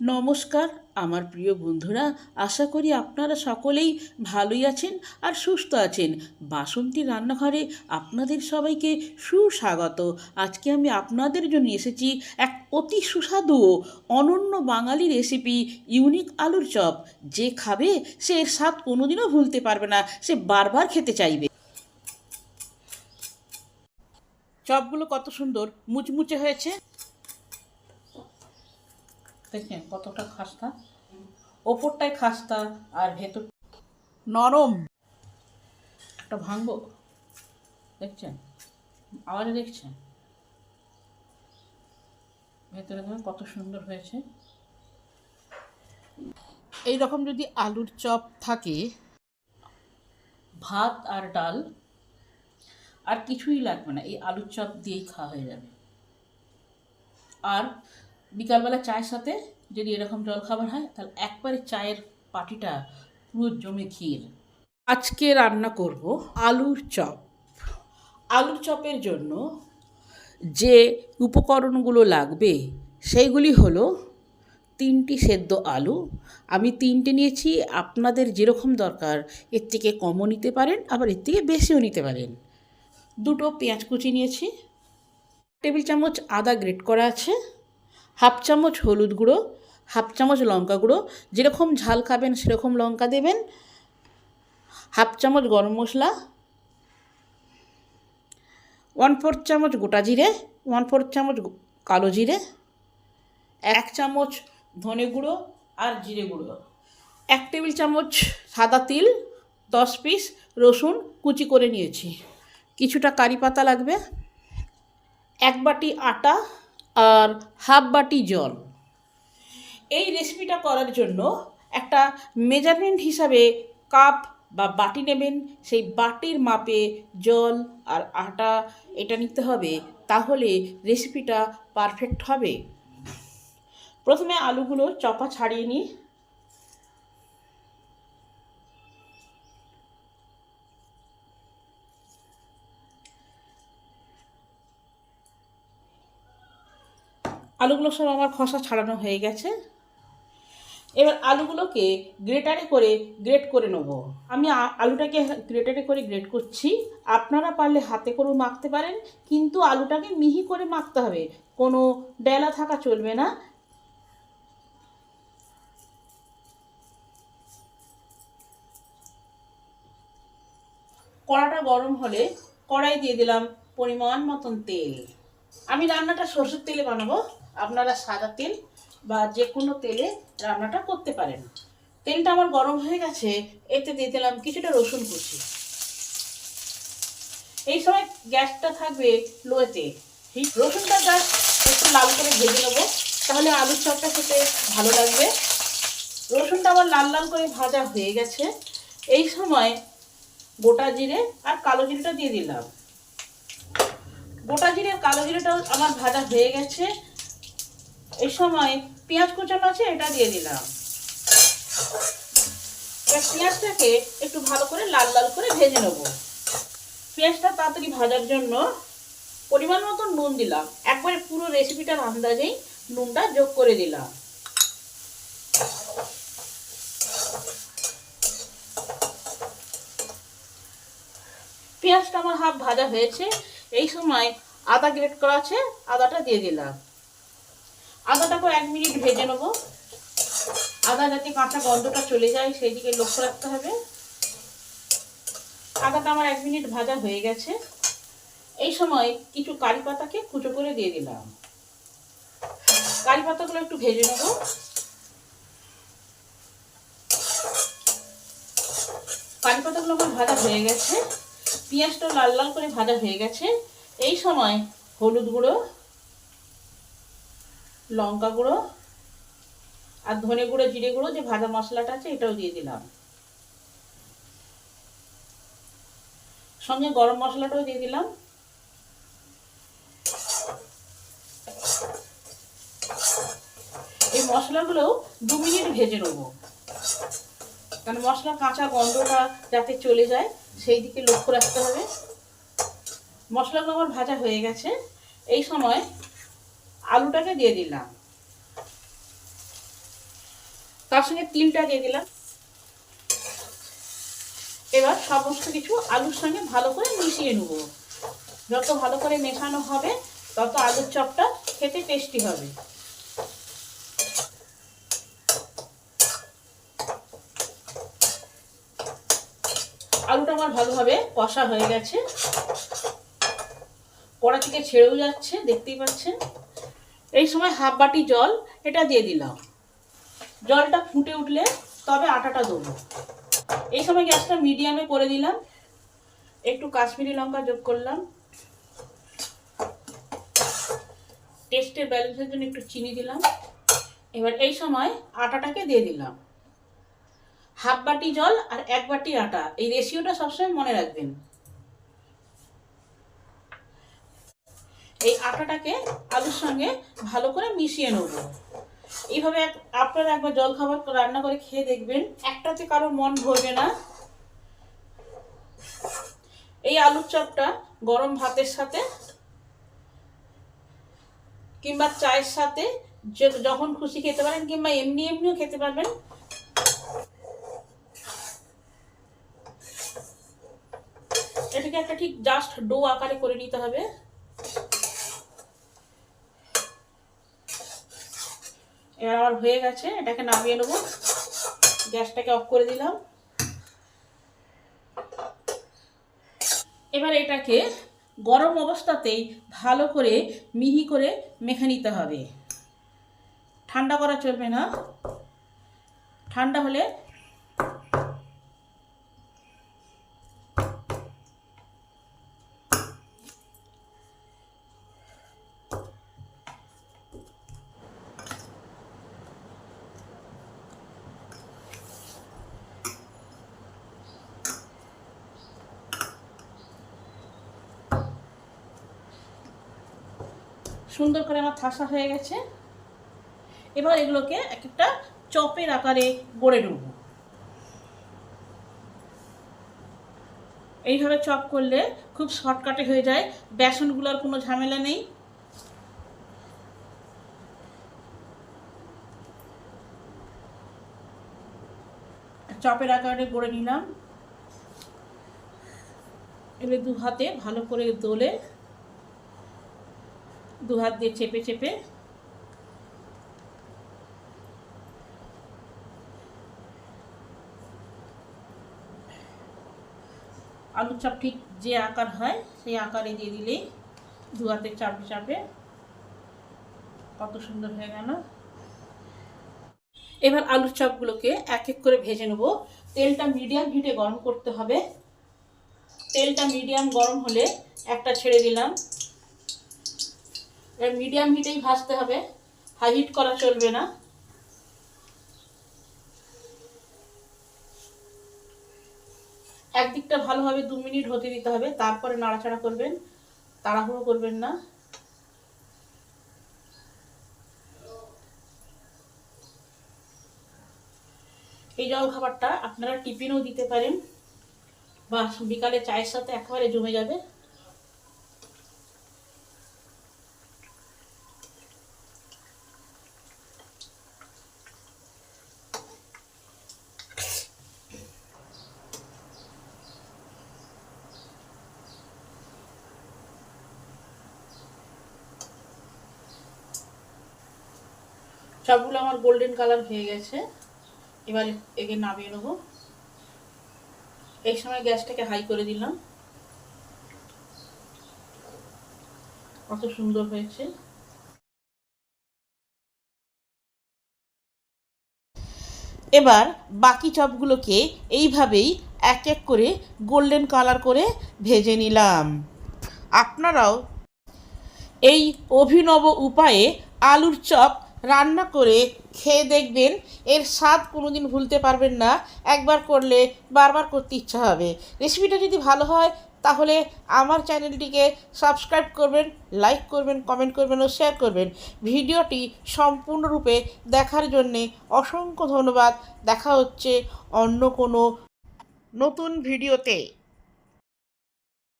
নমস্কার, আমার প্রিয় বন্ধুরা, আশা করি আপনারা সকলেই ভালোই আছেন আর সুস্থ আছেন। বাসন্তী রান্নাঘরে আপনাদের সবাইকে সুস্বাগত। আজকে আমি আপনাদের জন্য এসেছি এক অতি সুস্বাদু অনন্য বাঙালি রেসিপি ইউনিক আলুর চপ। যে খাবে, সে এর স্বাদ কোনোদিনও ভুলতে পারবে না, সে বারবার খেতে চাইবে। চপগুলো কত সুন্দর, মুচমুচে হয়েছে। দেখছেন কতটা খাস্তা। ওপরটায় খাস্তা আর ভেতর নরম। একটা ভাঙবো। দেখছেন? আওয়াজে দেখছেন? ভেতরে দেখুন কত সুন্দর হয়েছে। এই রকম যদি আলুর চপ থাকে। ভাত আর ডাল। আর কিছুই লাগবে না। এই আলুর চপ দিয়েই খাওয়া হয়ে যাবে। আর বিকালবেলা চায়ের সাথে যদি এরকম জলখাবার হয়, তাহলে একবারে চায়ের পাটিটা পুরো জমে ক্ষীর। আজকে রান্না করব আলুর চপ। আলুর চপের জন্য যে উপকরণগুলো লাগবে, সেইগুলি হলো তিনটি সেদ্ধ আলু। আমি তিনটে নিয়েছি, আপনাদের যেরকম দরকার, এর থেকে কমও নিতে পারেন, আবার এর থেকে বেশিও নিতে পারেন। দুটো পেঁয়াজ কুচি নিয়েছি, টেবিল চামচ আদা গ্রেট করা আছে। হাফ চামচ হলুদ গুঁড়ো, হাফ চামচ লঙ্কা গুঁড়ো, যেরকম ঝাল খাবেন সেরকম লঙ্কা দেবেন, হাফ চামচ গরম মশলা ওয়ান ফোর্থ চামচ গোটা জিরে ওয়ান ফোর্থ চামচ কালো জিরে, এক চামচ ধনে গুঁড়ো আর জিরে গুঁড়ো, এক টেবিল চামচ সাদা তিল, দশ পিস রসুন কুচি করে নিয়েছি, কিছুটা কারি পাতা লাগবে, এক বাটি আটা আর হাফ বাটি জল। এই রেসিপিটা করার জন্য একটা মেজারমেন্ট হিসাবে কাপ বা বাটি নেবেন। সেই বাটির মাপে জল আর আটা এটা নিতে হবে, তাহলে রেসিপিটা পারফেক্ট হবে। প্রথমে আলুগুলো চপা ছাড়িয়ে নিই। আলুগুলো সব আমার খসা ছাড়ানো হয়ে গেছে। এবার আলুগুলোকে গ্রেটারে করে গ্রেট করে নেব। আমি আলুটাকে গ্রেটারে করে গ্রেট করছি। আপনারা পারলে হাতে করেও মাখতে পারেন, কিন্তু আলুটাকে মিহি করে মাখতে হবে। কোনো ডেলা থাকা চলবে না। কড়াটা গরম হলে কড়াই দিয়ে দিলাম পরিমাণ মতন তেল। আমি রান্নাটা সর্ষের তেলে বানাবো। আপনারা সাদা তেল বা যে কোনো তেলে রান্নাটা করতে পারেন। তেলটা আমার গরম হয়ে গেছে, এতে দিয়ে দিলাম কিছুটা রসুন কুচি। এই সময় গ্যাসটা থাকবে লোয়েতে রসুনটা জাস্ট একটু লাল করে ভেজে নেব, তাহলে আলুর চপটা খেতে ভালো লাগবে। রসুনটা আমার লাল লাল করে ভাজা হয়ে গেছে। এই সময় গোটা জিরে আর কালো জিরেটা দিয়ে দিলাম। গোটা জিরে কালো জিরেটাও আমার ভাজা হয়ে গেছে। এই সময় পেঁয়াজ কুচানো আছে, এটা দিয়ে দিলাম। এবার পেঁয়াজটাকে একটু ভালো করে লাল লাল করে ভেজে নেব। পেঁয়াজটা তাড়াতাড়ি ভাজার জন্য পরিমাণ মতো নুন দিলাম। একবারে পুরো রেসিপিটার আন্দাজেই নুনটা যোগ করে দিলাম। পেঁয়াজটা আমার হাফ ভাজা হয়েছে। এই সময় আদা গ্রেট করা আছে, আদাটা দিয়ে দিলাম। আদাটাকে এক মিনিট ভেজে নেব। আদা যাতে কাঁচা গন্ধটা চলে যায় সেই দিকে লক্ষ্য রাখতে হবে। আদাটা আমার এক মিনিট ভাজা হয়ে গেছে। এই সময় কিছু কারি পাতাকে কুচো করে দিয়ে দিলাম। কারি পাতাগুলো একটু ভেজে নেব। কারি পাতাগুলো আমার ভাজা হয়ে গেছে। পেঁয়াজটা লাল লাল করে ভাজা হয়ে গেছে। এই সময় হলুদ গুঁড়ো লঙ্কা গুঁড়ো আর ধনে গুঁড়ো, জিরে গুঁড়ো, যে ভাজা মশলাটা আছে এটাও দিয়ে দিলাম। সঙ্গে গরম মশলাটাও দিয়ে দিলাম। এই মশলাগুলো দু মিনিট ভেজে নেব। কারণ মশলার কাঁচা গন্ধটা যাতে চলে যায়, সেই দিকে লক্ষ্য রাখতে হবে। মশলাগুলো আমার ভাজা হয়ে গেছে। এই সময় আলুটাকে দিয়ে দিলাম। তার সঙ্গে তিলটা দিয়ে দিলাম। এবার সমস্ত কিছু আলুর সঙ্গে ভালো করে মিশিয়ে নেব। যত ভালো করে মেশানো হবে, তত আলুর চপটা খেতে টেস্টি হবে। আলুটা আমার ভালোভাবে কষা হয়ে গেছে। কড়া থেকে ছেড়েও যাচ্ছে, দেখতেই পাচ্ছেন। এই সময় হাফ বাটি জল এটা দিয়ে দিলাম। জলটা ফুটে উঠলে তবে আটাটা দেবো। এই সময় গ্যাসটা মিডিয়ামে করে দিলাম। একটু কাশ্মীরি লঙ্কা যোগ করলাম। টেস্টের ব্যালেন্সের জন্য একটু চিনি দিলাম। এবার এই সময় আটাটাকে দিয়ে দিলাম। হাফ বাটি জল আর এক বাটি আটা, এই রেশিওটা সবসময় মনে রাখবেন। এই আটাটাকে আলুর সঙ্গে ভালো করে মিশিয়ে নেব। এইভাবে আপনারা একবার জল খাবার রান্না করে খেয়ে দেখবেন একটাতে কারও মন ভরবে না। এই আলুর চপটা গরম ভাতের সাথে কিংবা চায়ের সাথে যখন খুশি খেতে পারেন, কিংবা এমনি এমনিও খেতে পারবেন। এটাকে একটা ঠিক জাস্ট ডো আকারে করে নিতে হবে। এবার আমার হয়ে গেছে, এটাকে নামিয়ে নেব। গ্যাসটাকে অফ করে দিলাম। এবার এটাকে গরম অবস্থাতেই ভালো করে মিহি করে মেখে নিতে হবে। ঠান্ডা করা চলবে না। ঠান্ডা হলে সুন্দর করে আমার থাসা হয়ে গেছে। এবার এগুলোকে এক একটা চপের আকারে গড়ে নেব এইভাবে চপ করলে খুব শর্টকাটে হয়ে যায় বেসনগুলোর কোনো ঝামেলা নেই। চপের আকারে গড়ে নিলাম। এবার দু হাতে ভালো করে দোলে দু হাত দিয়ে চেপে চেপে। আলুর চাপ ঠিক যে আকার হয়, সেই আকারে দিয়ে দিলেই দু হাতে চাপে চাপে কত সুন্দর হয়ে গেল। এবার আলুর চপগুলোকে এক এক করে ভেজে নেব। তেলটা মিডিয়াম হিটে গরম করতে হবে। তেলটা মিডিয়াম গরম হলে একটা ছেড়ে দিলাম। মিডিয়াম হিটেই ভাজতে হবে। হাই হিট করা চলবে না। একদিকটা ভালোভাবে দু মিনিট হতে দিতে হবে, তারপরে নাড়াচাড়া করবেন, তাড়াহুড়ো করবেন না। এই জল খাবারটা আপনারা টিফিনেও দিতে পারেন, বা বিকালে চায়ের সাথে একেবারে জমে যাবে। সবগুলো আমার গোল্ডেন কালার হয়ে গেছে। এবার একে নামিয়ে নেব। এই সময় গ্যাসটাকে হাই করে দিলাম। কত সুন্দর হয়েছে। এবার বাকি চপগুলোকে এইভাবেই এক এক করে গোল্ডেন কালার করে ভেজে নিলাম। আপনারাও এই অভিনব উপায়ে আলুর চপ রান্না করে খেয়ে দেখবেন, এর স্বাদ কোনো দিন ভুলতে পারবেন না। একবার করলে বারবার করতে ইচ্ছা হবে। রেসিপিটা যদি ভালো হয়, তাহলে আমার চ্যানেলটিকে সাবস্ক্রাইব করবেন, লাইক করবেন, কমেন্ট করবেন ও শেয়ার করবেন। ভিডিওটি সম্পূর্ণরূপে দেখার জন্যে অসংখ্য ধন্যবাদ। দেখা হচ্ছে অন্য কোনো নতুন ভিডিওতে।